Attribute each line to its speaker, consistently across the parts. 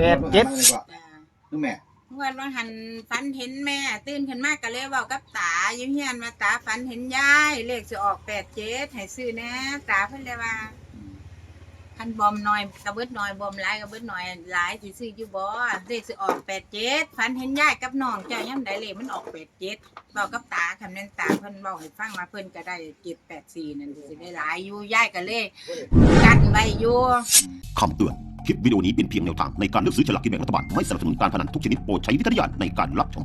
Speaker 1: แปดเจ็ด
Speaker 2: จ้า
Speaker 3: นึกแม่
Speaker 2: เมื่อวันหันฝันเห็นแม่ ตื่นขึ้นมากก็เลยเว้ากับตาอยู่เฮียนว่าตาฝันเห็นยายเลขสิออกแปดเจ็ดให้ซื้อแหน่ตาเพิ่นเลยว่า คันบอมน้อยกระเบิดน้อยบอมหลายกระเบิดน้อยหลายสิซื้ออยู่บ่เลขสิออกแปดเจ็ดฝันเห็นยายกับน้องเจ้าย่ำใดเลขมันออกแปดเจ็ดเว้ากับตาคำนั้นตาเพิ่นเว้าให้ฟังมาเพิ่นก็ได้เจ็ดแปดสี่นั่นสิได้หลายอยู่ยายก็เลยกันไว้อยู่
Speaker 4: คำเตือน คลิปวิดีโอนี้เป็นเพียงแนวทางในการเลือกซื้อฉลากกินแบ่งรัฐบาล ไม่สนับสนุนการพนันทุกชนิดโปรดใช้วิจารณญาณในการรับชม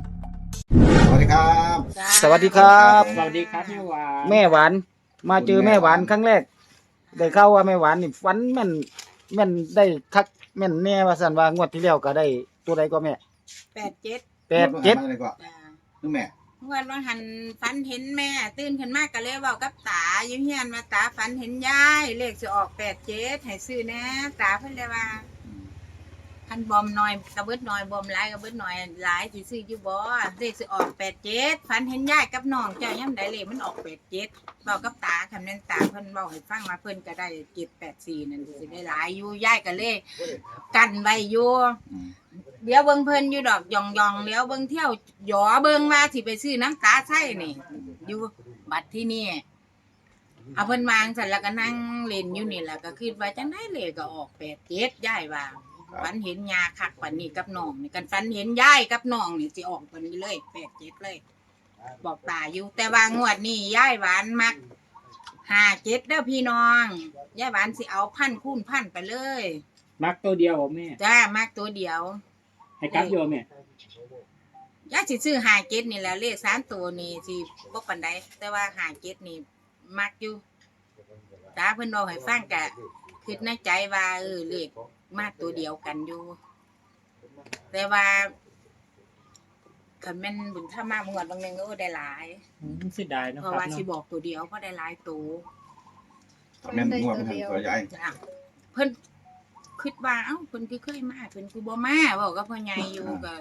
Speaker 3: สวัสดีครับ
Speaker 2: จ้า
Speaker 1: สวัสดีครับ
Speaker 5: สวัสดีครับแม่หวาน
Speaker 1: แม่หวาน มาเจอแม่หวานครั้งแรก ได้เข้าว่าแม่หวานนี่ฝันแม่นแม่นได้คักแม่นแน่ว่าสันว่างวดที่แล้วก็ได้ตัวใดก็แม่
Speaker 2: แปดเจ็ด
Speaker 1: แปดเจ็ด
Speaker 3: มาเลยก็
Speaker 2: จ้า
Speaker 3: นึกแม่
Speaker 2: เมื่อวันหันฝันเห็นแม่ ตื่นขึ้นมากก็เลยเว้ากับตาอยู่เฮียนว่าตาฝันเห็นยายเลขสิออกแปดเจ็ดให้ซื้อน่ตาเพิ่นเลยว่าคันบอมหน้อยกระเบิดหน้อยบอมหลายกระเบิดหน้อยหลายสิซื้ออยู่บ่เลขสิออกแปดเจ็ดฝันเห็นยายกับน้องเจ้าย่ำใดเลขมันออกแปดเจ็ดเว้ากับตาคำนั้นตาเพิ่นเว้าให้ฟังมาเพิ่นก็ได้เจ็ดแปดสี่นั่นสิได้หลายอยู่ยายก็เลยกันไว้อยู่ เดี๋ยวเบิ่งเพิ่นอยู่ดอกยองยองๆเดี๋ยวเบิ่งเที่ยวหยอเบิ่งว่าสิไปซื้อน้ำตาใช่นี่อยู่บัดที่นี่เอาเพิ่นวางเสร็จแล้วก็นั่งเล่นอยู่นี่แหละก็คิดว่าจังได๋เลยก็ออกแปดเจ็ดยายว่าฝันเห็นยาคักปันนี้กับน้องนี่กันฝันเห็นยายกับน้องนี่สิออกปันนี้เลยแปดเจ็ดเลย บอกตาอยู่แต่ว่างวดนี้ยายหวานมักห้าเจ็ดเด้อพี่น้องยายหวานสิเอาพันคูณพันไปเลย
Speaker 5: มักตัวเดียวเหรอแม่
Speaker 2: จ้ามักตัวเดียว
Speaker 5: ให้กลับโยมแม่
Speaker 2: ยาสิซื้อหาเจ็ดนี่แหล้วเลขสามตัวนี่สิบ่ปานใดแต่ว่าหาเจ็ดนี่มักอยู่ตาเพิ่นบอกให้ฟังกะคิดในใจว่าเออเลขมาตัวเดียวกันอยู่ แต่ว่าคันแม่นบุญถ้ามามงวดบางหนึงก็ได้หลาย
Speaker 5: อืมเสียดายเนาะ
Speaker 2: เพ
Speaker 5: ครั
Speaker 2: ราะ
Speaker 5: บ
Speaker 2: ว่าสิ
Speaker 5: เนาะ
Speaker 2: บอกตัวเดียวเพราะได้หลายตัว
Speaker 3: ถ้าแม่นง่วงมันหันตัวใหญ่
Speaker 2: จ้ะเพิ่น คิดว่าเอ้าเพิ่นคือเคยมาเพิ่นคือบ่มาบอกกับพ่อใหญ่อยู่ก็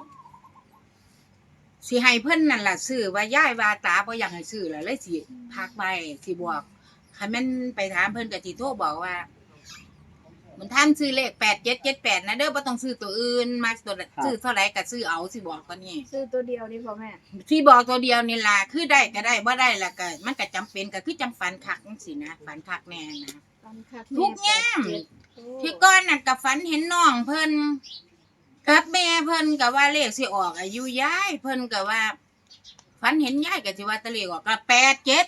Speaker 2: สิให้เพิ่นนั่นล่ะซื้อว่าย้ายว่าตาบ่อยากให้ซื้อแล้วเลยสิพักไว้สิบอกคันแม่นไปถามเพิ่นก็สิโทรบอกว่ามันท่านซื้อเลข8778นะเด้อบ่ต้องซื้อตัวอื่นมาตัวละซื้อเท่าไหร่ก็ซื้อเอาสิบอกตอนนี้
Speaker 6: ซื้อตัวเดียวนี่พ่อแม่
Speaker 2: ที่บอกตัวเดียวนี่ล่ะคือได้ก็ได้บ่ได้ล่ะก็มันก็จำเป็นก็คือจังฝันคักจังซี่นะฝันคักแน่นะ
Speaker 6: ตอนคัก
Speaker 2: ทุกแง่ม
Speaker 6: แปดเจ็ดโอ้
Speaker 2: พี่ก้อนน่ะกับฝันเห็นน้องเพิ่นกับแม่เพิ่นกับว่าเลขสิออก อายุยายเพิ่นกับว่าฝันเห็นยายก็สิว่าแตะเลขออกก็แปดเจ็ด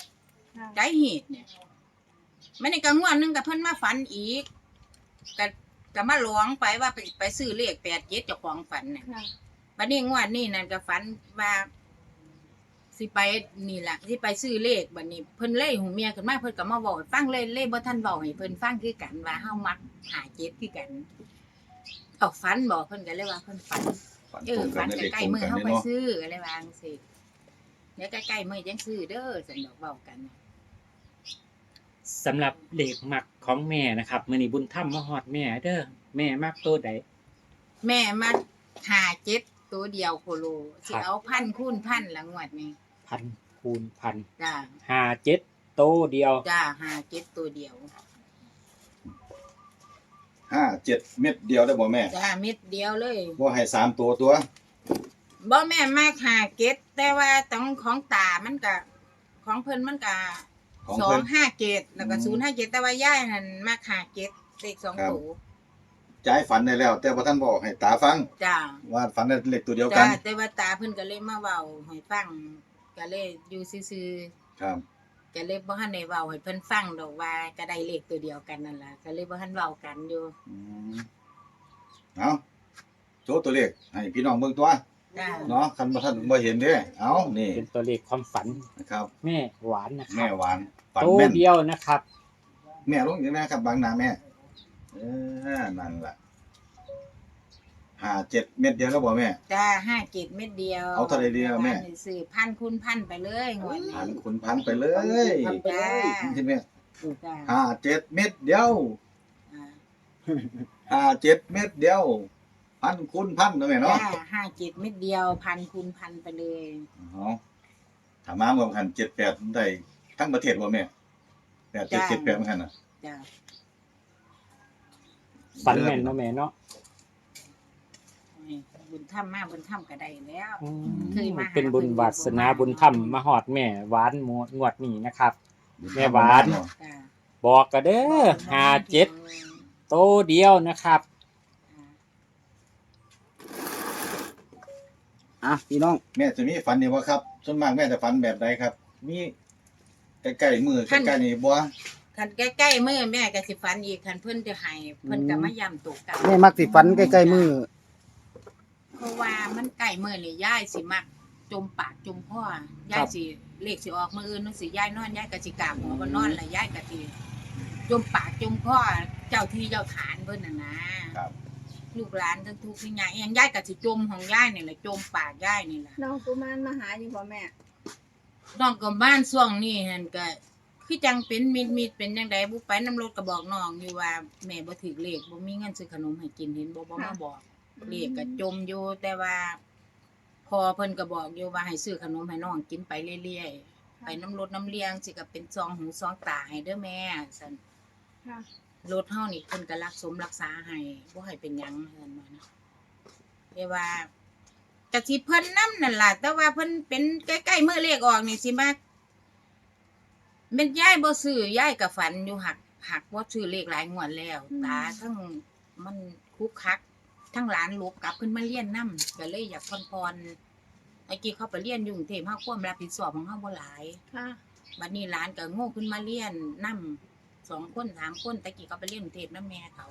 Speaker 6: ค่ะ
Speaker 2: ใจเหตุเนี่ยมันในกลางวันหนึงกับเพิ่นมาฝันอีกก็ก็มาหลวงไปว่าไปไปซื้อเลขแปดเจ็ดเจ้าของฝันเนี่ย
Speaker 6: ค่ะ
Speaker 2: บัดนี้งวดนี้นั่นก็ฝันว่า สิไปนี่แหละสิไปซื้อเลขบัดนี้เพิ่นเล่หูเมียขึ้นมาเพิ่นก็มาบอกให้ฟังเลยเล่บ่ทันเว้าให้เพิ่นฟังคือกันว่าเฮามักหาเจ็ดคือกันเอาฝันบอกเพิ่นก็เลยว่าเพิ่นฝัน
Speaker 3: ฝัน
Speaker 2: เอ
Speaker 3: ตร
Speaker 2: อง
Speaker 3: กั
Speaker 2: ฝั
Speaker 3: น
Speaker 2: น
Speaker 3: ในเด็ก
Speaker 2: ใกล้
Speaker 3: ตรง
Speaker 2: ๆมือ
Speaker 3: กัน
Speaker 2: เฮา
Speaker 3: เลย
Speaker 2: ไป
Speaker 3: เนาะ
Speaker 2: ซื้ออะไรวาจั่งสิเดี๋ยวใกล้ๆมือจังซื้อเด้อสันดอกเว้ากัน
Speaker 5: สำหรับเด็กมักของแม่นะครับมื้อนี้บุญธรรมมาฮอดแม่เด้อแม่มักตัวใด
Speaker 2: แม่มาหาเจ็ดตัวเดียวโคโลสิ
Speaker 5: ครับ
Speaker 2: เอาพันคูณพันละงวดนี้
Speaker 5: พันคูณพัน
Speaker 2: จ้า
Speaker 5: ห้าเจ็ดตัวเดียว
Speaker 2: จ้าหาเจ็ดตัวเดียว
Speaker 3: ห้าเจ็ดเม็ดเดียวได้บ่แม่
Speaker 2: จ้าเม็ดเดียวเลย
Speaker 3: บ่ให้สามตัวตัว
Speaker 2: บ่แม่นมากหาเก็ดแต่ว่าต้องของตามันก็ของเพิ่นมันก็
Speaker 3: ของ
Speaker 2: สอ
Speaker 3: เพิ่
Speaker 2: ง
Speaker 3: น
Speaker 2: ห้าเกตแล้วก็
Speaker 3: อืม
Speaker 2: ศูนย์ห้าเกตแต่ว่าย่ายนั่นมากหาเกตเลขสอง
Speaker 3: ครับ
Speaker 2: ตัว
Speaker 3: จ่ายฝันได้แล้ว แต่ว่าท่านบอกให้ตาฟัง
Speaker 2: จ้า
Speaker 3: ว่าฝันได้เลขตัวเดียวกั
Speaker 2: จ้าน แต่ว่าตาเพิ่นก็เลยมาเว้าให้ฟัง ก็เลยอยู่ซื่อ
Speaker 3: ครับ
Speaker 2: ๆก็เลยบ่ทันได้เว้าให้เพิ่นฟังดอกว่าก็ได้เลขตัวเดียวกันนั่นล่ะก็เลยบ่ทันเว้ากันอยู่
Speaker 3: อืมเอาโชว์ตัวเลขให้พี่น้องเบิ่งตัว
Speaker 2: จ้า
Speaker 3: เนาะคันบ่ท่านบ่เห็นเด้เอานี่
Speaker 5: เป็นตัวเลขความฝัน
Speaker 3: นะครับ
Speaker 5: แม่หวานนะค
Speaker 3: แม่
Speaker 5: รับ
Speaker 3: หวานฝัน
Speaker 5: ตัว
Speaker 3: แม่น
Speaker 5: เดียวนะครับ
Speaker 3: แม่ลงอย่างนี้นะครับบางนาแม่เออนั่นล่ะ ห้าเจ็ดเม็ดเดียวแล้วบ่แม่
Speaker 2: จ้าห้าเกตเม็ดเดียว
Speaker 3: เอาเท่าใดเดียวแม่
Speaker 2: ซื้อพันคูณพันไปเลยงวด
Speaker 3: พัน
Speaker 2: นี้
Speaker 3: คุณพันไปเลย
Speaker 2: จ้า
Speaker 3: ใช่ไหม
Speaker 2: จ้า
Speaker 3: ห้าเจ็ดเม็ดเดียว
Speaker 2: อ่า
Speaker 3: ห้าเจ็ดเม็ดเดียว พันคุณพันนะแม่เนาะ
Speaker 2: จ้าห้าเจ็ดเม็ดเดียวพันคูณพันไปเลย
Speaker 3: เอาถามมาเมื่อพันเจ็ดแปดได้ทั้งประเทศบ่แม่แปดเจ็ด
Speaker 2: จ้า
Speaker 3: เจ็ดแปดเหมือนกันน่ะ
Speaker 2: จ้า
Speaker 5: ฝันแม่นเนาะแม่เนาะ
Speaker 2: บุญธรรมมาบุญธรรมก็ได้แล้ว
Speaker 5: อืม
Speaker 2: เคยมาหา
Speaker 5: เป็นบุญวาสนาบุญธรรมมาหอดแม่หวานหมดงวดนี้นะครับ แม่หวาน
Speaker 2: จ้ะ
Speaker 5: บอกกันเด้อห้าเจ็ดโตเดียวนะครับ
Speaker 1: อะพี่น้อง
Speaker 3: แม่จะมีฝันนี่บ่ครับส่วนมากแม่จะฝันแบบใดครับ มีใกล้ๆมือใกล้ๆนี่บ่
Speaker 2: คันใกล้ๆมื้อแม่ก็สิฝันอีกคันเพิ่นจะให้เพิ่นก็มาย้ำตกกัน
Speaker 1: แม่มักสิฝันใกล้ๆมือ
Speaker 2: เพราะว่ามันใกล้มื้อนี่ยายสิมักจมปากจมพ่อยายสิเลขสิออกมื้ออื่นนู่นสิยายนอนยายก็สิกราบหัวบ่นอนแล้วยายก็สิจมปากจมพ่อเจ้าที่เจ้าฐานเพิ่นน่ะนะครับ ลูกหลานทั้งทุกสิ่งอย่างอหยังยายก็สิจมของยายนี่แหละจมปากยายนี่แหละ
Speaker 6: น้องกุมารมาหาอยู่บ่แม่
Speaker 2: น้องกับบ้านช่วงนี้หั่นก็คือจังเป็นมิดมิดๆเป็นจังไดบุไปน้ำรถก็บอกน้องอยู่ว่าแม่บ่ถือเลขบ่มีเงินซื้อขนมให้กินเห็นบ่บ่มาบอก เลขก็จมอยู่แต่ว่า พอเพิ่นก็บอกอยู่ว่าให้ซื้อขนมให้น้องกินไปเรื่อยๆไปน้ำรถน้ำเลี้ยงสิก็เป็นซองหูซองตาให้เด้อแม่ซั่น
Speaker 6: ค่ะ
Speaker 2: รถเฮานี่เพิ่นก็รักสมรักษาให้บ่ให้เป็นหยังเพิ่นว่านะแต่ว่ากะสิเพิ่นนำนั่นล่ะแต่ว่าเพิ่นเป็นใกล้ๆมื้อเลขออกนี่สิมาแม่นยายบ่ซื้อยายก็ฝันอยู่หักหักบ่ซื้อเลขหลายงวดแล้ว ตาทั้งมันคุกคัก ทั้งหลานลบกลับขึ้นมาเรียนนำก็เลยอยากผ่อนๆไอ้กี้เขาไปเรียนอยู่กรุงเทพเฮาความรับผิดชอบของเฮาบ่หลาย
Speaker 6: ค่ะ
Speaker 2: บัดนี้หลานก็โง่ขึ้นมาเรียนนำสองคนสามคนแต่กี้เขาไปเรียนกรุงเทพนํแม่เขา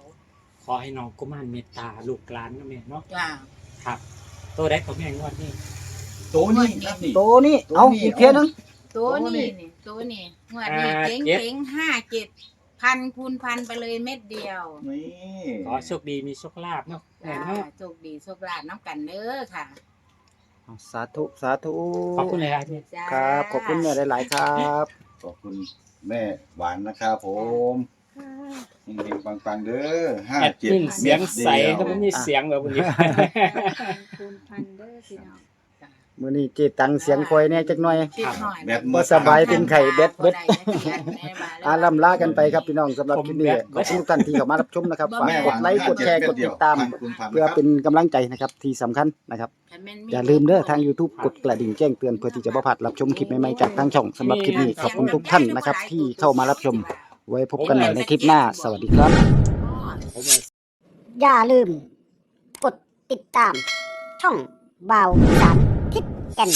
Speaker 5: ขอให้น้องกุมารเมตตาลูกหลานนะแม่เนาะ
Speaker 2: จ้า
Speaker 5: ครับโตได้ของแม่งวดนี้
Speaker 3: โตนี่ครับนี่
Speaker 1: โตนี่ เอาอีกเทียนึง
Speaker 2: ตัวนี้นี่ตัวนี้งวดนี้เจ๋งเจ๋งห้าเจ็ด พันคูณพันไปเลยเม็ดเดียว
Speaker 3: นี่
Speaker 5: ขอโชคดีมีโชคลาภเนาะแม่
Speaker 2: จ้า
Speaker 5: เนาะ
Speaker 2: โชคดีโชคลาภน้ำกันเด้อค่ะ
Speaker 1: เอาสาธุสาธุ
Speaker 5: ขอบคุณเลยครับ
Speaker 2: จ้า
Speaker 1: ครับ ขอบคุณแม่หลายๆครับ
Speaker 3: ขอบคุณแม่หวานนะครับผม
Speaker 6: ค่ะ
Speaker 3: เฮงๆปังๆเด้อห้า
Speaker 5: แอด
Speaker 3: เจ็ด
Speaker 5: มินเสียงใส
Speaker 3: เม็ด
Speaker 5: แล้ว
Speaker 3: เดี
Speaker 5: มั
Speaker 3: ย
Speaker 5: น
Speaker 3: ว
Speaker 5: มีเสียงแบบนี้
Speaker 6: คูณพันเด้อพี่น้อง
Speaker 1: มื้อนี้เจตังเสียงคอยแหน่จักหน่อย
Speaker 2: คิดหน่อย
Speaker 3: แบตหม
Speaker 1: บ่
Speaker 3: ด
Speaker 1: สบาย เป็นไข้เบ็ดเบ็ด
Speaker 2: บ่ได้แม่มาแล้ว
Speaker 1: อาล่ำลากันไปครับพี่น้องสำหรับคลิปนี้ขอบคุณทุกท่านที่เข้ามารับชมนะครับฝากกดไลค์กดแชร์กดติดตาม เพื่อเป็นกำลังใจนะครับที่สำคัญนะครับ
Speaker 2: คันแม่น
Speaker 1: อย่าลืมเด้อทาง YouTube กดกระดิ่งแจ้งเตือนเพื่อที่จะบ่พลาดรับชมคลิปใหม่ๆจากทางช่องสำหรับคลิปนี้ขอบคุณทุกท่านนะครับที่เข้ามารับชม ไว้พบกันใหม่ในคลิปหน้า สวัสดีครับ
Speaker 5: ผมว่า
Speaker 7: อย่าลืม กดติดตาม ช่องบาวสามทิศแก่น